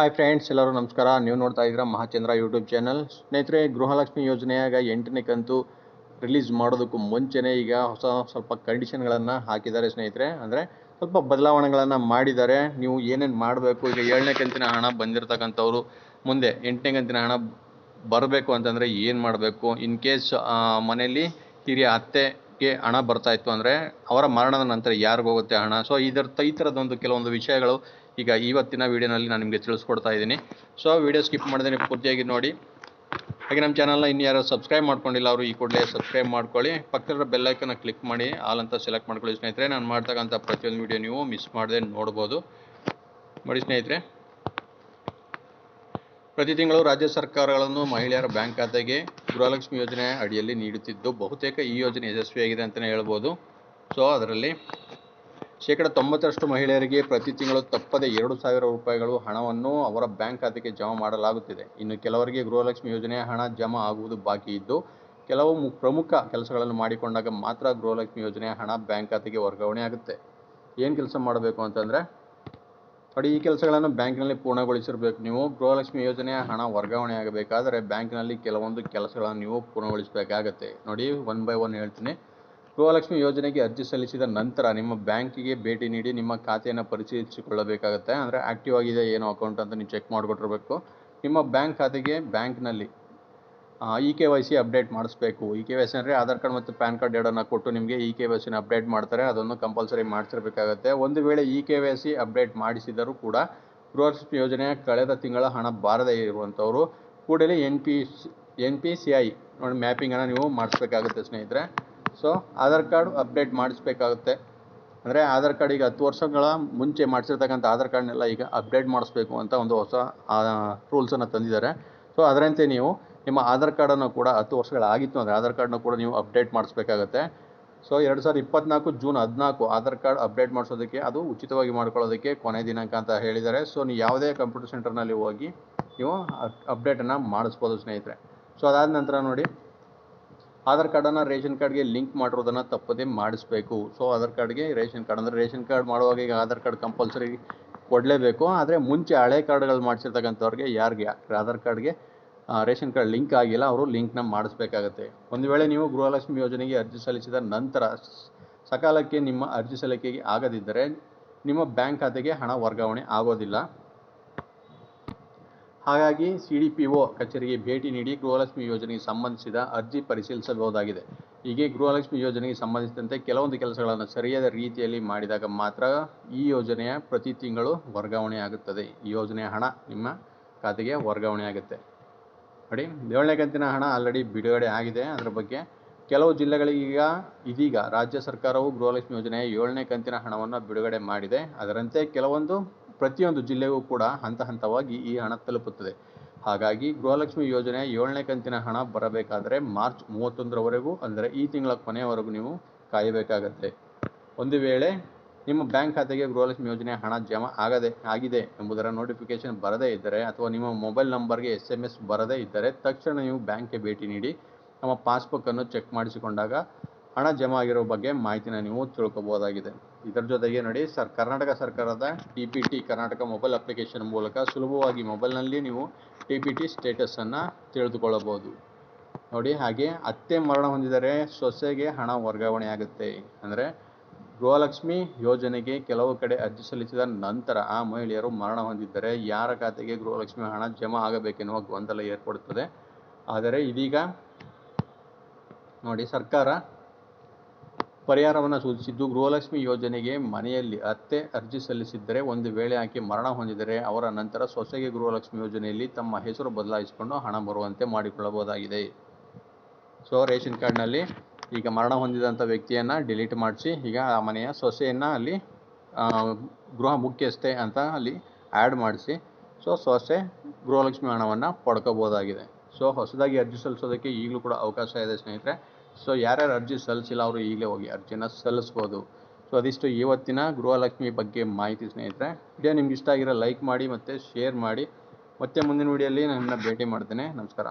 Hi friends ಎಲ್ಲರೂ ನಮಸ್ಕಾರ. ನೀವು ನೋಡ್ತಾ ಇದ್ದೀರಾ ಮಹಾಚಂದ್ರ ಯೂಟ್ಯೂಬ್ ಚಾನಲ್ ಸ್ನೇಹಿತರೆ, ಗೃಹಲಕ್ಷ್ಮಿ ಯೋಜನೆಯಾಗ ಎಂಟನೇ ಕಂತು ರಿಲೀಸ್ ಮಾಡೋದಕ್ಕೂ ಮುಂಚೆನೇ ಈಗ ಹೊಸ ಸ್ವಲ್ಪ ಕಂಡೀಷನ್ಗಳನ್ನು ಹಾಕಿದ್ದಾರೆ ಸ್ನೇಹಿತರೆ. ಅಂದರೆ ಸ್ವಲ್ಪ ಬದಲಾವಣೆಗಳನ್ನು ಮಾಡಿದ್ದಾರೆ. ನೀವು ಏನೇನು ಮಾಡಬೇಕು? ಈಗ ಏಳನೇ ಕಂತಿನ ಹಣ ಬಂದಿರತಕ್ಕಂಥವ್ರು ಮುಂದೆ ಎಂಟನೇ ಕಂತಿನ ಹಣ ಬರಬೇಕು ಅಂತಂದರೆ ಏನು ಮಾಡಬೇಕು? ಇನ್ ಕೇಸ್ ಮನೆಯಲ್ಲಿ ಹಿರಿಯ ಅತ್ತೆಗೆ ಹಣ ಬರ್ತಾ ಇತ್ತು ಅಂದರೆ ಅವರ ಮರಣದ ನಂತರ ಯಾರಿಗೂ ಹೋಗುತ್ತೆ ಹಣ? ಸೊ ಇದರ ಈ ಥರದೊಂದು ಕೆಲವೊಂದು ವಿಷಯಗಳು ಈಗ ಇವತ್ತಿನ ವೀಡಿಯೋನಲ್ಲಿ ನಾನು ನಿಮಗೆ ತಿಳಿಸ್ಕೊಡ್ತಾ ಇದ್ದೀನಿ. ಸೊ ವಿಡಿಯೋ ಸ್ಕಿಪ್ ಮಾಡಿದ್ರೆ ಪೂರ್ತಿಯಾಗಿ ನೋಡಿ. ಹಾಗೆ ನಮ್ಮ ಚಾನಲ್ನ ಇನ್ನು ಯಾರು ಸಬ್ಸ್ಕ್ರೈಬ್ ಮಾಡ್ಕೊಂಡಿಲ್ಲ, ಅವರು ಈ ಕೂಡಲೇ ಸಬ್ಸ್ಕ್ರೈಬ್ ಮಾಡ್ಕೊಳ್ಳಿ. ಪಕ್ಕದ ಬೆಲ್ಲೈಕನ್ನ ಕ್ಲಿಕ್ ಮಾಡಿ ಆಲ್ ಅಂತ ಸೆಲೆಕ್ಟ್ ಮಾಡ್ಕೊಳ್ಳಿ ಸ್ನೇಹಿತರೆ. ನಾನು ಮಾಡ್ತಕ್ಕಂಥ ಪ್ರತಿಯೊಂದು ವೀಡಿಯೋ ನೀವು ಮಿಸ್ ಮಾಡದೆ ನೋಡ್ಬೋದು. ನೋಡಿ ಸ್ನೇಹಿತರೆ. ಪ್ರತಿ ತಿಂಗಳು ರಾಜ್ಯ ಸರ್ಕಾರಗಳನ್ನು ಮಹಿಳೆಯರ ಬ್ಯಾಂಕ್ ಖಾತೆಗೆ ಗೃಹಲಕ್ಷ್ಮಿ ಯೋಜನೆ ಅಡಿಯಲ್ಲಿ ನೀಡುತ್ತಿದ್ದು, ಬಹುತೇಕ ಈ ಯೋಜನೆ ಯಶಸ್ವಿಯಾಗಿದೆ ಅಂತಲೇ ಹೇಳ್ಬೋದು. ಸೊ ಅದರಲ್ಲಿ ಶೇಕಡ ತೊಂಬತ್ತರಷ್ಟು ಮಹಿಳೆಯರಿಗೆ ಪ್ರತಿ ತಿಂಗಳು ತಪ್ಪದೆ ಎರಡು ಸಾವಿರ ರೂಪಾಯಿಗಳು ಹಣವನ್ನು ಅವರ ಬ್ಯಾಂಕ್ ಖಾತೆಗೆ ಜಮಾ ಮಾಡಲಾಗುತ್ತಿದೆ. ಇನ್ನು ಕೆಲವರಿಗೆ ಗೃಹಲಕ್ಷ್ಮಿ ಯೋಜನೆಯ ಹಣ ಜಮಾ ಆಗುವುದು ಬಾಕಿ ಇದ್ದು, ಕೆಲವು ಪ್ರಮುಖ ಕೆಲಸಗಳನ್ನು ಮಾಡಿಕೊಂಡಾಗ ಮಾತ್ರ ಗೃಹಲಕ್ಷ್ಮಿ ಯೋಜನೆಯ ಹಣ ಬ್ಯಾಂಕ್ ಖಾತೆಗೆ ವರ್ಗಾವಣೆ ಆಗುತ್ತೆ. ಏನು ಕೆಲಸ ಮಾಡಬೇಕು ಅಂತಂದರೆ ನೋಡಿ ಈ ಕೆಲಸಗಳನ್ನು ಬ್ಯಾಂಕಿನಲ್ಲಿ ಪೂರ್ಣಗೊಳಿಸಿರಬೇಕು. ನೀವು ಗೃಹಲಕ್ಷ್ಮಿ ಯೋಜನೆಯ ಹಣ ವರ್ಗಾವಣೆ ಆಗಬೇಕಾದರೆ ಬ್ಯಾಂಕಿನಲ್ಲಿ ಕೆಲವೊಂದು ಕೆಲಸಗಳನ್ನು ನೀವು ಪೂರ್ಣಗೊಳಿಸಬೇಕಾಗತ್ತೆ. ನೋಡಿ, ಒನ್ ಬೈ ಒನ್ ಹೇಳ್ತೀನಿ. ಗೃಹಲಕ್ಷ್ಮಿ ಯೋಜನೆಗೆ ಅರ್ಜಿ ಸಲ್ಲಿಸಿದ ನಂತರ ನಿಮ್ಮ ಬ್ಯಾಂಕಿಗೆ ಭೇಟಿ ನೀಡಿ ನಿಮ್ಮ ಖಾತೆಯನ್ನು ಪರಿಶೀಲಿಸಿಕೊಳ್ಳಬೇಕಾಗುತ್ತೆ. ಅಂದರೆ ಆ್ಯಕ್ಟಿವ್ ಆಗಿದೆ, ಏನು ಅಕೌಂಟ್ ಅಂತ ನೀವು ಚೆಕ್ ಮಾಡಿಕೊಟ್ಟಿರಬೇಕು. ನಿಮ್ಮ ಬ್ಯಾಂಕ್ ಖಾತೆಗೆ ಬ್ಯಾಂಕ್ನಲ್ಲಿ E K Y C update ಮಾಡಿಸ್ಬೇಕು. ಇ ಕೆ ವೈ ಸಿ ಅಂದರೆ ಆಧಾರ್ ಕಾರ್ಡ್ ಮತ್ತು ಪ್ಯಾನ್ ಕಾರ್ಡ್ ಎರಡನ್ನು ಕೊಟ್ಟು ನಿಮಗೆ ಇ ಕೆ ವೈ ಸಿನ ಅಪ್ಡೇಟ್ ಮಾಡ್ತಾರೆ. ಅದನ್ನು ಕಂಪಲ್ಸರಿ ಮಾಡಿಸಿರ್ಬೇಕಾಗತ್ತೆ. ಒಂದು ವೇಳೆ E K Y C update ಮಾಡಿಸಿದರೂ ಕೂಡ ಗೃಹಲಕ್ಷ್ಮಿ ಯೋಜನೆಯ ಕಳೆದ ತಿಂಗಳ ಹಣ ಬಾರದೇ ಇರುವಂಥವರು ಕೂಡಲೇ N P N P C I ನೋಡಿ ಮ್ಯಾಪಿಂಗನ್ನು ನೀವು ಮಾಡಿಸ್ಬೇಕಾಗುತ್ತೆ ಸ್ನೇಹಿತರೆ. ಸೊ, ಆಧಾರ್ ಕಾರ್ಡ್ ಅಪ್ಡೇಟ್ ಮಾಡಿಸ್ಬೇಕಾಗುತ್ತೆ. ಅಂದರೆ ಆಧಾರ್ ಕಾರ್ಡ್ ಈಗ ಹತ್ತು ವರ್ಷಗಳ ಮುಂಚೆ ಮಾಡಿಸಿರ್ತಕ್ಕಂಥ ಆಧಾರ್ ಕಾರ್ಡ್ನೆಲ್ಲ ಈಗ ಅಪ್ಡೇಟ್ ಮಾಡಿಸ್ಬೇಕು ಅಂತ ಒಂದು ಹೊಸ ರೂಲ್ಸನ್ನು ತಂದಿದ್ದಾರೆ. ಸೊ, ಅದರಂತೆ ನೀವು ನಿಮ್ಮ ಆಧಾರ್ ಕಾರ್ಡನ್ನು ಕೂಡ ಹತ್ತು ವರ್ಷಗಳಾಗಿತ್ತು ಅಂದರೆ ಆಧಾರ್ ಕಾರ್ಡನ್ನು ಕೂಡ ನೀವು ಅಪ್ಡೇಟ್ ಮಾಡಿಸ್ಬೇಕಾಗತ್ತೆ. ಸೊ, ಎರಡು ಸಾವಿರದ ಇಪ್ಪತ್ನಾಲ್ಕು ಜೂನ್ ಹದಿನಾಲ್ಕು ಆಧಾರ್ ಕಾರ್ಡ್ ಅಪ್ಡೇಟ್ ಮಾಡಿಸೋದಕ್ಕೆ ಅದು ಉಚಿತವಾಗಿ ಮಾಡ್ಕೊಳ್ಳೋದಕ್ಕೆ ಕೊನೆ ದಿನಾಂಕ ಅಂತ ಹೇಳಿದ್ದಾರೆ. ಸೊ, ನೀವು ಯಾವುದೇ ಕಂಪ್ಯೂಟರ್ ಸೆಂಟರ್ನಲ್ಲಿ ಹೋಗಿ ನೀವು ಅಪ್ಡೇಟನ್ನು ಮಾಡಿಸ್ಬೋದು ಸ್ನೇಹಿತರೆ. ಸೊ, ಅದಾದ ನಂತರ ನೋಡಿ, ಆಧಾರ್ ಕಾರ್ಡನ್ನು ರೇಷನ್ ಕಾರ್ಡ್ಗೆ ಲಿಂಕ್ ಮಾಡಿರೋದನ್ನು ತಪ್ಪದೇ ಮಾಡಿಸ್ಬೇಕು. ಸೊ, ಆಧಾರ್ ಕಾರ್ಡ್ಗೆ ರೇಷನ್ ಕಾರ್ಡ್ ಅಂದರೆ ರೇಷನ್ ಕಾರ್ಡ್ ಮಾಡುವಾಗ ಈಗ ಆಧಾರ್ ಕಾರ್ಡ್ ಕಂಪಲ್ಸರಿ ಕೊಡಲೇಬೇಕು. ಆದರೆ ಮುಂಚೆ ಹಳೆ ಕಾರ್ಡ್ಗಳು ಮಾಡಿಸಿರ್ತಕ್ಕಂಥವ್ರಿಗೆ ಯಾರಿಗೆ? ಆಧಾರ್ ಕಾರ್ಡ್ಗೆ ರೇಷನ್ ಕಾರ್ಡ್ ಲಿಂಕ್ ಆಗಿಲ್ಲ, ಅವರು ಲಿಂಕ್ನ ಮಾಡಿಸ್ಬೇಕಾಗತ್ತೆ. ಒಂದು ವೇಳೆ ನೀವು ಗೃಹಲಕ್ಷ್ಮಿ ಯೋಜನೆಗೆ ಅರ್ಜಿ ಸಲ್ಲಿಸಿದ ನಂತರ ಸಕಾಲಕ್ಕೆ ನಿಮ್ಮ ಅರ್ಜಿ ಸಲ್ಲಿಕೆಗೆ ಆಗದಿದ್ದರೆ ನಿಮ್ಮ ಬ್ಯಾಂಕ್ ಖಾತೆಗೆ ಹಣ ವರ್ಗಾವಣೆ ಆಗೋದಿಲ್ಲ. ಹಾಗಾಗಿ ಸಿ ಡಿ ಪಿ ಒ ಕಚೇರಿಗೆ ಭೇಟಿ ನೀಡಿ ಗೃಹಲಕ್ಷ್ಮಿ ಯೋಜನೆಗೆ ಸಂಬಂಧಿಸಿದ ಅರ್ಜಿ ಪರಿಶೀಲಿಸಬಹುದಾಗಿದೆ. ಹೀಗೆ ಗೃಹಲಕ್ಷ್ಮಿ ಯೋಜನೆಗೆ ಸಂಬಂಧಿಸಿದಂತೆ ಕೆಲವೊಂದು ಕೆಲಸಗಳನ್ನು ಸರಿಯಾದ ರೀತಿಯಲ್ಲಿ ಮಾಡಿದಾಗ ಮಾತ್ರ ಈ ಯೋಜನೆಯ ಪ್ರತಿ ತಿಂಗಳು ವರ್ಗಾವಣೆ ಆಗುತ್ತದೆ ಈ ಯೋಜನೆಯ ಹಣ ನಿಮ್ಮ ಖಾತೆಗೆ ವರ್ಗಾವಣೆ ಆಗುತ್ತೆ ನೋಡಿ ಏಳನೇ ಕಂತಿನ ಹಣ ಆಲ್ರೆಡಿ ಬಿಡುಗಡೆ ಆಗಿದೆ. ಅದರ ಬಗ್ಗೆ ಕೆಲವು ಜಿಲ್ಲೆಗಳಿಗೀಗ ಇದೀಗ ರಾಜ್ಯ ಸರ್ಕಾರವು ಗೃಹಲಕ್ಷ್ಮಿ ಯೋಜನೆ ಏಳನೇ ಕಂತಿನ ಹಣವನ್ನು ಬಿಡುಗಡೆ ಮಾಡಿದೆ. ಅದರಂತೆ ಕೆಲವೊಂದು, ಪ್ರತಿಯೊಂದು ಜಿಲ್ಲೆಗೂ ಕೂಡ ಹಂತ ಹಂತವಾಗಿ ಈ ಹಣ ತಲುಪುತ್ತದೆ. ಹಾಗಾಗಿ ಗೃಹಲಕ್ಷ್ಮಿ ಯೋಜನೆ ಏಳನೇ ಕಂತಿನ ಹಣ ಬರಬೇಕಾದರೆ ಮಾರ್ಚ್ ಮೂವತ್ತೊಂದರವರೆಗೂ, ಅಂದರೆ ಈ ತಿಂಗಳ ಕೊನೆಯವರೆಗೂ ನೀವು ಕಾಯಬೇಕಾಗತ್ತೆ. ಒಂದು ವೇಳೆ ನಿಮ್ಮ ಬ್ಯಾಂಕ್ ಖಾತೆಗೆ ಗೃಹಲಕ್ಷ್ಮಿ ಯೋಜನೆ ಹಣ ಜಮಾ ಆಗದೆ, ಆಗಿದೆ ಎಂಬುದರ ನೋಟಿಫಿಕೇಶನ್ ಬರದೇ ಇದ್ದರೆ ಅಥವಾ ನಿಮ್ಮ ಮೊಬೈಲ್ ನಂಬರ್ಗೆ ಎಸ್ ಎಂ ಎಸ್ ಬರದೇ ಇದ್ದರೆ ತಕ್ಷಣ ನೀವು ಬ್ಯಾಂಕ್ಗೆ ಭೇಟಿ ನೀಡಿ ನಮ್ಮ ಪಾಸ್ಬುಕ್ಕನ್ನು ಚೆಕ್ ಮಾಡಿಸಿಕೊಂಡಾಗ ಹಣ ಜಮಾ ಆಗಿರೋ ಬಗ್ಗೆ ಮಾಹಿತಿನ ನೀವು ತಿಳ್ಕೊಬೋದಾಗಿದೆ. ಇದರ ಜೊತೆಗೆ ನೋಡಿ, ಸರ್, ಕರ್ನಾಟಕ ಸರ್ಕಾರದ T P T Karnataka mobile application ಮೂಲಕ ಸುಲಭವಾಗಿ ಮೊಬೈಲ್ನಲ್ಲಿ ನೀವು ಟಿ ಪಿ ಟಿ ಸ್ಟೇಟಸನ್ನು ತಿಳಿದುಕೊಳ್ಳಬಹುದು. ನೋಡಿ, ಹಾಗೆ ಅತ್ತೆ ಮರಣ ಹೊಂದಿದರೆ ಸೊಸೆಗೆ ಹಣ ವರ್ಗಾವಣೆ ಆಗುತ್ತೆ. ಅಂದರೆ ಗೃಹಲಕ್ಷ್ಮಿ ಯೋಜನೆಗೆ ಕೆಲವು ಕಡೆ ಅರ್ಜಿ ಸಲ್ಲಿಸಿದ ನಂತರ ಆ ಮಹಿಳೆಯರು ಮರಣ ಹೊಂದಿದ್ದರೆ ಯಾರ ಖಾತೆಗೆ ಗೃಹಲಕ್ಷ್ಮಿ ಹಣ ಜಮಾ ಆಗಬೇಕೆನ್ನುವ ಗೊಂದಲ ಏರ್ಪಡುತ್ತದೆ. ಆದರೆ ಇದೀಗ ನೋಡಿ ಸರ್ಕಾರ ಪರಿಹಾರವನ್ನು ಸೂಚಿಸಿದ್ದು, ಗೃಹಲಕ್ಷ್ಮಿ ಯೋಜನೆಗೆ ಮನೆಯಲ್ಲಿ ಅತ್ತೆ ಅರ್ಜಿ ಸಲ್ಲಿಸಿದ್ದರೆ ಒಂದು ವೇಳೆ ಆಕೆ ಮರಣ ಹೊಂದಿದರೆ ಅವರ ನಂತರ ಸೊಸೆಗೆ ಗೃಹಲಕ್ಷ್ಮಿ ಯೋಜನೆಯಲ್ಲಿ ತಮ್ಮ ಹೆಸರು ಬದಲಾಯಿಸಿಕೊಂಡು ಹಣ ಬರುವಂತೆ ಮಾಡಿಕೊಳ್ಳಬಹುದಾಗಿದೆ. ಸೊ, ರೇಷನ್ ಕಾರ್ಡ್ನಲ್ಲಿ ಈಗ ಮರಣ ಹೊಂದಿದಂಥ ವ್ಯಕ್ತಿಯನ್ನು ಡಿಲೀಟ್ ಮಾಡಿಸಿ, ಈಗ ಆ ಮನೆಯ ಸೊಸೆಯನ್ನು ಅಲ್ಲಿ ಗೃಹ ಮುಖ್ಯಸ್ಥೆ ಅಂತ ಅಲ್ಲಿ ಆ್ಯಡ್ ಮಾಡಿಸಿ, ಸೊ ಸೊಸೆ ಗೃಹಲಕ್ಷ್ಮಿ ಹಣವನ್ನು ಪಡ್ಕೋಬೋದಾಗಿದೆ. ಸೊ ಹೊಸದಾಗಿ ಅರ್ಜಿ ಸಲ್ಲಿಸೋದಕ್ಕೆ ಈಗಲೂ ಕೂಡ ಅವಕಾಶ ಇದೆ ಸ್ನೇಹಿತರೆ. ಸೊ ಯಾರ್ಯಾರು ಅರ್ಜಿ ಸಲ್ಲಿಸಿಲ್ಲ ಅವರು ಈಗಲೇ ಹೋಗಿ ಅರ್ಜಿನ ಸಲ್ಲಿಸ್ಬೋದು. ಸೊ ಅದಿಷ್ಟು ಇವತ್ತಿನ ಗೃಹಲಕ್ಷ್ಮಿ ಬಗ್ಗೆ ಮಾಹಿತಿ ಸ್ನೇಹಿತರೆ. ವಿಡಿಯೋ ನಿಮ್ಗೆ ಇಷ್ಟ ಆಗಿರೋ ಲೈಕ್ ಮಾಡಿ ಮತ್ತು ಶೇರ್ ಮಾಡಿ. ಮತ್ತೆ ಮುಂದಿನ ವಿಡಿಯೋಲಿ ನನ್ನ ಭೇಟಿ ಮಾಡ್ತೇನೆ. ನಮಸ್ಕಾರ.